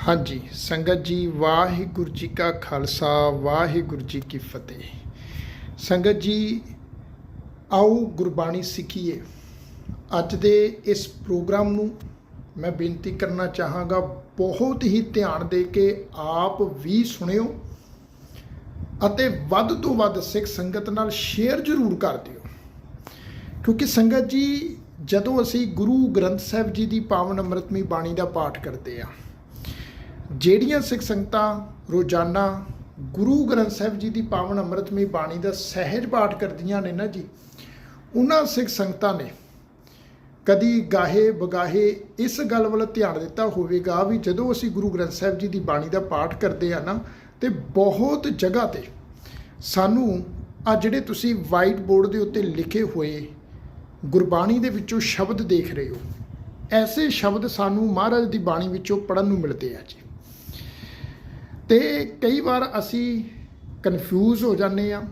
ਹਾਂਜੀ, ਸੰਗਤ ਜੀ, ਵਾਹਿਗੁਰੂ ਜੀ ਕਾ ਖਾਲਸਾ, ਵਾਹਿਗੁਰੂ ਜੀ ਕੀ ਫਤਿਹ। ਸੰਗਤ ਜੀ, ਆਓ ਗੁਰਬਾਣੀ ਸਿੱਖੀਏ। ਅੱਜ ਦੇ ਇਸ ਪ੍ਰੋਗਰਾਮ ਨੂੰ ਮੈਂ ਬੇਨਤੀ ਕਰਨਾ ਚਾਹਾਂਗਾ, ਬਹੁਤ ਹੀ ਧਿਆਨ ਦੇ ਕੇ ਆਪ ਵੀ ਸੁਣਿਓ ਅਤੇ ਵੱਧ ਤੋਂ ਵੱਧ ਸਿੱਖ ਸੰਗਤ ਨਾਲ ਸ਼ੇਅਰ ਜ਼ਰੂਰ ਕਰ ਦਿਓ। ਕਿਉਂਕਿ ਸੰਗਤ ਜੀ, ਜਦੋਂ ਅਸੀਂ ਗੁਰੂ ਗ੍ਰੰਥ ਸਾਹਿਬ ਜੀ ਦੀ ਪਾਵਨ ਅੰਮ੍ਰਿਤਮਈ ਬਾਣੀ ਦਾ ਪਾਠ ਕਰਦੇ ਆ ਜਿਹੜੀਆਂ ਸਿੱਖ ਸੰਗਤਾਂ ਰੋਜ਼ਾਨਾ ਗੁਰੂ ਗ੍ਰੰਥ ਸਾਹਿਬ ਜੀ ਦੀ ਪਾਵਨ ਅੰਮ੍ਰਿਤਮਈ ਬਾਣੀ ਦਾ ਸਹਿਜ ਪਾਠ ਕਰਦੀਆਂ ਨੇ ਨਾ ਜੀ, ਉਹਨਾਂ ਸਿੱਖ ਸੰਗਤਾਂ ਨੇ ਕਦੀ ਗਾਹੇ ਬਗਾਹੇ ਇਸ ਗੱਲ ਵੱਲ ਧਿਆਨ ਦਿੱਤਾ ਹੋਵੇਗਾ ਵੀ ਜਦੋਂ ਅਸੀਂ ਗੁਰੂ ਗ੍ਰੰਥ ਸਾਹਿਬ ਜੀ ਦੀ ਬਾਣੀ ਦਾ ਪਾਠ ਕਰਦੇ ਆ ਨਾ, ਤੇ ਬਹੁਤ ਜਗ੍ਹਾ ਤੇ ਸਾਨੂੰ ਆ ਜਿਹੜੇ ਤੁਸੀਂ ਵਾਈਟ ਬੋਰਡ ਦੇ ਉੱਤੇ ਲਿਖੇ ਹੋਏ ਗੁਰਬਾਣੀ ਦੇ ਵਿੱਚੋਂ ਸ਼ਬਦ ਦੇਖ ਰਹੇ ਹੋ, ਐਸੇ ਸ਼ਬਦ ਸਾਨੂੰ ਮਹਾਰਾਜ ਦੀ ਬਾਣੀ ਵਿੱਚੋਂ ਪੜਨ ਨੂੰ ਮਿਲਦੇ ਆ ਜੀ। ਤੇ ਕਈ ਵਾਰ ਅਸੀਂ ਕਨਫਿਊਜ਼ ਹੋ ਜਾਂਦੇ ਆ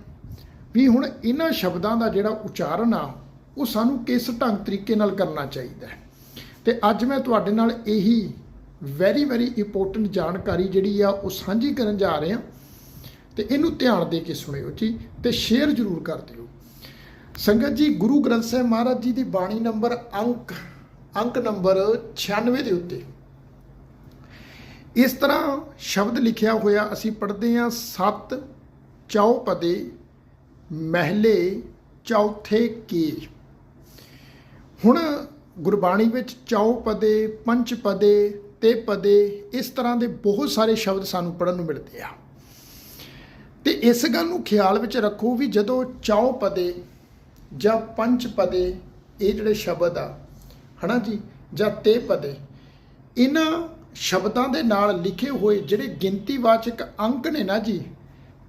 ਵੀ ਹੁਣ ਇਹਨਾਂ ਸ਼ਬਦਾਂ ਦਾ ਜਿਹੜਾ ਉਚਾਰਨ ਆ, ਉਹ ਸਾਨੂੰ ਕਿਸ ਢੰਗ ਤਰੀਕੇ ਨਾਲ ਕਰਨਾ ਚਾਹੀਦਾ ਹੈ? ਤੇ ਅੱਜ ਮੈਂ ਤੁਹਾਡੇ ਨਾਲ ਇਹੀ ਵੈਰੀ ਵੈਰੀ ਇੰਪੋਰਟੈਂਟ ਜਾਣਕਾਰੀ ਜਿਹੜੀ ਆ, ਉਹ ਸਾਂਝੀ ਕਰਨ ਜਾ ਰਹੇ ਹਾਂ। ਤੇ ਇਹਨੂੰ ਧਿਆਨ ਦੇ ਕੇ ਸੁਣਿਓ ਜੀ ਤੇ ਸ਼ੇਅਰ ਜ਼ਰੂਰ ਕਰ ਦਿਓ। ਸੰਗਤ ਜੀ, ਗੁਰੂ ਗ੍ਰੰਥ ਸਾਹਿਬ ਮਹਾਰਾਜ ਜੀ ਦੀ ਬਾਣੀ ਨੰਬਰ ਅੰਕ ਅੰਕ ਨੰਬਰ 96 ਦੇ ਉੱਤੇ। ਇਸ ਤਰ੍ਹਾਂ ਸ਼ਬਦ ਲਿਖਿਆ ਹੋਇਆ ਅਸੀਂ ਪੜ੍ਹਦੇ ਹਾਂ ਸਤ ਚੌਪਦੇ ਮਹਿਲੇ ਚੌਥੇ ਕੀ ਹੁਣ ਗੁਰਬਾਣੀ ਵਿੱਚ ਚੌਪਦੇ ਪੰਚਪਦੇ ਤੇ ਪਦੇ, ਇਸ ਤਰ੍ਹਾਂ ਦੇ ਬਹੁਤ ਸਾਰੇ ਸ਼ਬਦ ਸਾਨੂੰ ਪੜਨ ਨੂੰ ਮਿਲਦੇ ਆ। ਤੇ ਇਸ ਗੱਲ ਨੂੰ ਖਿਆਲ ਵਿੱਚ ਰੱਖੋ ਵੀ ਜਦੋਂ ਚੌਪਦੇ ਜਾਂ ਪੰਚਪਦੇ ਇਹ ਜਿਹੜੇ ਸ਼ਬਦ ਆ, ਹਨਾ ਜੀ, ਜਾਂ ਤੇ ਪਦੇ, ਇਹਨਾਂ ਸ਼ਬਦਾਂ ਦੇ ਨਾਲ ਲਿਖੇ ਹੋਏ ਜਿਹੜੇ ਗਿਣਤੀਵਾਚਕ ਅੰਕ ਨੇ ਨਾ ਜੀ,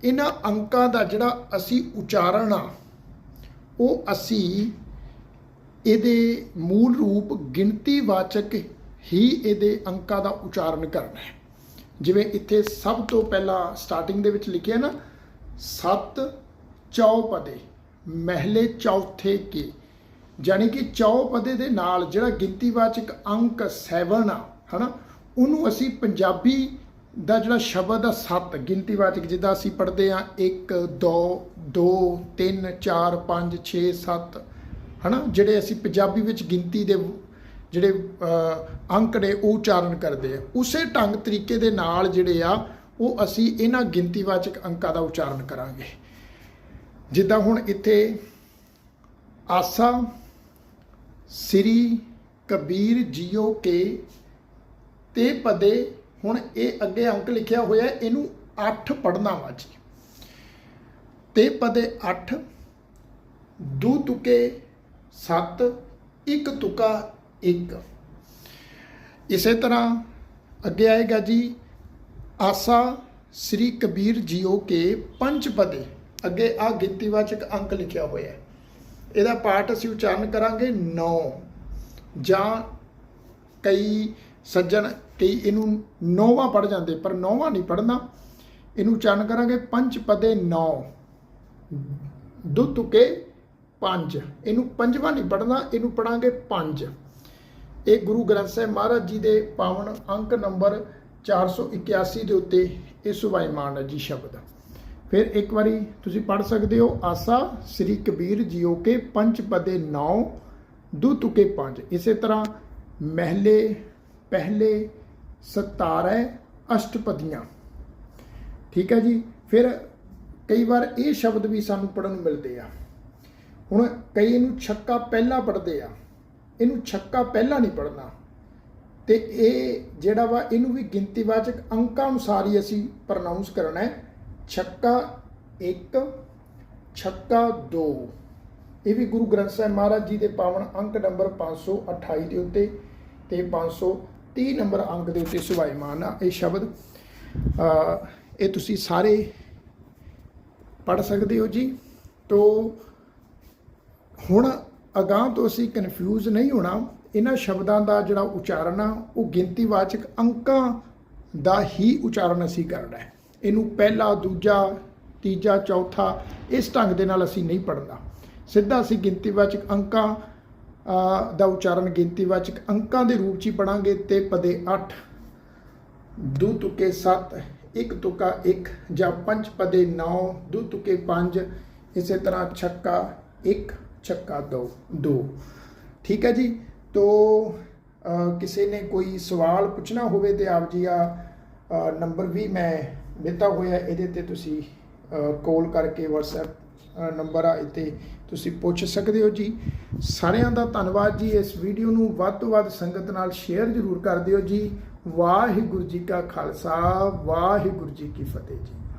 ਇਹਨਾਂ ਅੰਕਾਂ ਦਾ ਜਿਹੜਾ ਅਸੀਂ ਉਚਾਰਨ ਆ, ਉਹ ਅਸੀਂ ਇਹਦੇ ਮੂਲ ਰੂਪ ਗਿਣਤੀਵਾਚਕ ਹੀ ਇਹਦੇ ਅੰਕਾਂ ਦਾ ਉਚਾਰਨ ਕਰਨਾ ਹੈ। ਜਿਵੇਂ ਇੱਥੇ ਸਭ ਤੋਂ ਪਹਿਲਾਂ ਸਟਾਰਟਿੰਗ ਦੇ ਵਿੱਚ ਲਿਖਿਆ ਨਾ, ਸਤ ਚੌਪਦੇ, ਮਹਿਲੇ ਚੌਥੇ ਕੇ ਜਾਨੀ ਕਿ ਚੌਪਦੇ ਦੇ ਨਾਲ ਜਿਹੜਾ ਗਿਣਤੀਵਾਚਕ ਅੰਕ 7 ਆ, ਹਨਾ ਉਹਨੂੰ ਅਸੀਂ ਪੰਜਾਬੀ ਦਾ ਜਿਹੜਾ ਸ਼ਬਦ ਆ, ਸੱਤ ਗਿਣਤੀਵਾਚਕ ਜਿੱਦਾਂ ਅਸੀਂ ਪੜ੍ਹਦੇ ਆ 1 2 2 3 4 5 6 7 ਹਨਾ? ਜਿਹੜੇ ਅਸੀਂ ਪੰਜਾਬੀ ਵਿੱਚ ਗਿਣਤੀ ਦੇ ਜਿਹੜੇ ਅੰਕ ਨੇ, ਉਹ ਉਚਾਰਨ ਕਰਦੇ ਆ। ਉਸੇ ਢੰਗ ਤਰੀਕੇ ਦੇ ਨਾਲ ਜਿਹੜੇ ਆ, ਉਹ ਅਸੀਂ ਇਹਨਾਂ ਗਿਣਤੀਵਾਚਕ ਅੰਕਾਂ ਦਾ ਉਚਾਰਨ ਕਰਾਂਗੇ। ਜਿੱਦਾਂ ਹੁਣ ਇੱਥੇ ਆਸਾ, ਸ੍ਰੀ, ਕਬੀਰ, ਜੀਓ ਕੇ ਤੇ ਪਦੇ, ਹੁਣ ਇਹ ਅੱਗੇ ਅੰਕ ਲਿਖਿਆ ਹੋਇਆ, ਇਹਨੂੰ 8 ਪੜਨਾ ਵਾ ਜੀ। ਤੇ ਪਦੇ 8 ਦੂ ਤੁਕੇ 7 ਇੱਕ ਤੁਕਾ 1 ਇਸੇ ਤਰ੍ਹਾਂ ਅੱਗੇ ਆਏਗਾ ਜੀ, ਆਸਾ ਸ੍ਰੀ ਕਬੀਰ ਜੀਓ ਕੇ ਪੰਜ ਪਦੇ। ਅੱਗੇ ਆ ਗਿਣਤੀਵਾਚਕ ਅੰਕ ਲਿਖਿਆ ਹੋਇਆ ਹੈ। ਇਹਦਾ ਪਾਠ ਅਸੀਂ ਉਚਾਰਨ ਕਰਾਂਗੇ 9 ਜਾਂ ਕਈ ਸੱਜਣ ਕਈ ਇਹਨੂੰ ਨੌਵਾਂ ਪੜ ਜਾਂਦੇ, ਪਰ ਨੌਵਾਂ ਨਹੀਂ ਪੜਨਾ ਇਹਨੂੰ ਉਚਾਰਨ ਕਰਾਂਗੇ ਪੰਜ ਪਦੇ 9 ਦੁੱਤੁਕੇ 5 ਇਹਨੂੰ ਪੰਜਵਾਂ ਨਹੀਂ ਪੜਨਾ ਇਹਨੂੰ ਪੜਾਂਗੇ ਪੰਜ। ਇਹ ਗੁਰੂ ਗ੍ਰੰਥ ਸਾਹਿਬ ਮਹਾਰਾਜ ਜੀ ਦੇ ਪਾਵਨ ਅੰਕ ਨੰਬਰ 481 ਦੇ ਉੱਤੇ ਇਹ ਸੁਭਾਈਮਾਨ ਹੈ ਜੀ ਸ਼ਬਦ। ਫਿਰ ਇੱਕ ਵਾਰੀ ਤੁਸੀਂ ਪੜ ਸਕਦੇ ਹੋ, ਆਸਾ ਸ੍ਰੀ ਕਬੀਰ ਜੀਓ ਕੇ ਪੰਜ ਪਦੇ 9 ਦੂ ਤੁਕੇ 5 ਇਸੇ ਤਰ੍ਹਾਂ ਮਹਿਲੇ ਪਹਿਲੇ 17 ਅਸ਼ਟਪਦੀਆਂ। ਠੀਕ ਹੈ ਜੀ? ਫਿਰ ਕਈ ਵਾਰ ਇਹ ਸ਼ਬਦ ਵੀ ਸਾਨੂੰ ਪੜਨ ਨੂੰ ਮਿਲਦੇ ਆ। ਹੁਣ ਕਈ ਇਹਨੂੰ ਛੱਕਾ ਪਹਿਲਾਂ ਪੜਦੇ ਆ। ਇਹਨੂੰ ਛੱਕਾ ਪਹਿਲਾਂ ਨਹੀਂ ਪੜਨਾ ਤੇ ਇਹ ਜਿਹੜਾ ਵਾ, ਇਹਨੂੰ ਵੀ ਗਿਣਤੀਵਾਚਕ ਅੰਕਾਂ ਅਨੁਸਾਰ ਹੀ ਅਸੀਂ ਪ੍ਰੋਨਾਂਸ ਕਰਨਾ ਹੈ। ਛੱਕਾ 1 ਛੱਕਾ 2 ਇਹ ਵੀ ਗੁਰੂ ਗ੍ਰੰਥ ਸਾਹਿਬ ਮਹਾਰਾਜ ਜੀ ਦੇ ਪਾਵਨ ਅੰਕ ਨੰਬਰ 528 ਦੇ ਉੱਤੇ ਤੇ 530 ਨੰਬਰ ਅੰਕ ਦੇ ਉੱਤੇ ਸੁਭਾਈਮਾਨ ਆ, ਇਹ ਸ਼ਬਦ ਇਹ ਤੁਸੀਂ ਸਾਰੇ ਪੜ ਸਕਦੇ ਹੋ ਜੀ। ਤੋ ਹੁਣ ਅਗਾਹ ਤੋਂ ਅਸੀਂ ਕਨਫਿਊਜ਼ ਨਹੀਂ ਹੋਣਾ। ਇਹਨਾਂ ਸ਼ਬਦਾਂ ਦਾ ਜਿਹੜਾ ਉਚਾਰਨ ਆ, ਉਹ ਗਿਣਤੀਵਾਚਕ ਅੰਕਾਂ ਦਾ ਹੀ ਉਚਾਰਨ ਅਸੀਂ ਕਰਨਾ ਹੈ। ਇਹਨੂੰ ਪਹਿਲਾ, ਦੂਜਾ, ਤੀਜਾ, ਚੌਥਾ, ਇਸ ਢੰਗ ਦੇ ਨਾਲ ਅਸੀਂ ਨਹੀਂ ਪੜਨਾ ਸਿੱਧਾ ਅਸੀਂ ਗਿਣਤੀਵਾਚਕ ਅੰਕਾਂ ਦਾ ਉਚਾਰਨ ਗਿਣਤੀਵਾਚਕ ਅੰਕਾਂ ਦੇ ਰੂਪ 'ਚ ਹੀ ਪੜਾਂਗੇ ਤੇ ਪਦੇ 8 ਦੂ ਤੁਕੇ 7 ਇੱਕ ਤੁਕਾ 1 ਜਾਂ ਪੰਜ ਪਦੇ 9 ਦੂ ਤੁਕੇ 5 ਇਸੇ ਤਰ੍ਹਾਂ ਛੱਕਾ 1 ਛੱਕਾ 2 2 ਠੀਕ ਹੈ ਜੀ? ਤੋ ਕਿਸੇ ਨੇ ਕੋਈ ਸਵਾਲ ਪੁੱਛਣਾ ਹੋਵੇ ਤੇ ਆਪ ਜੀ ਆ ਨੰਬਰ ਵੀ ਮੈਂ ਦਿੱਤਾ ਹੋਇਆ ਇਹਦੇ ਤੇ ਤੁਸੀਂ ਕਾਲ ਕਰਕੇ WhatsApp ਨੰਬਰ ਆ ਇੱਥੇ ਤੁਸੀਂ ਪੁੱਛ ਸਕਦੇ ਹੋ ਜੀ। ਸਾਰਿਆਂ ਦਾ ਧੰਨਵਾਦ ਜੀ। ਇਸ ਵੀਡੀਓ ਨੂੰ ਵੱਧ ਤੋਂ ਵੱਧ ਸੰਗਤ ਨਾਲ ਸ਼ੇਅਰ ਜ਼ਰੂਰ ਕਰ ਦਿਓ ਜੀ। ਵਾਹਿਗੁਰੂ ਜੀ ਕਾ ਖਾਲਸਾ, ਵਾਹਿਗੁਰੂ ਜੀ ਕੀ ਫਤਿਹ ਜੀ।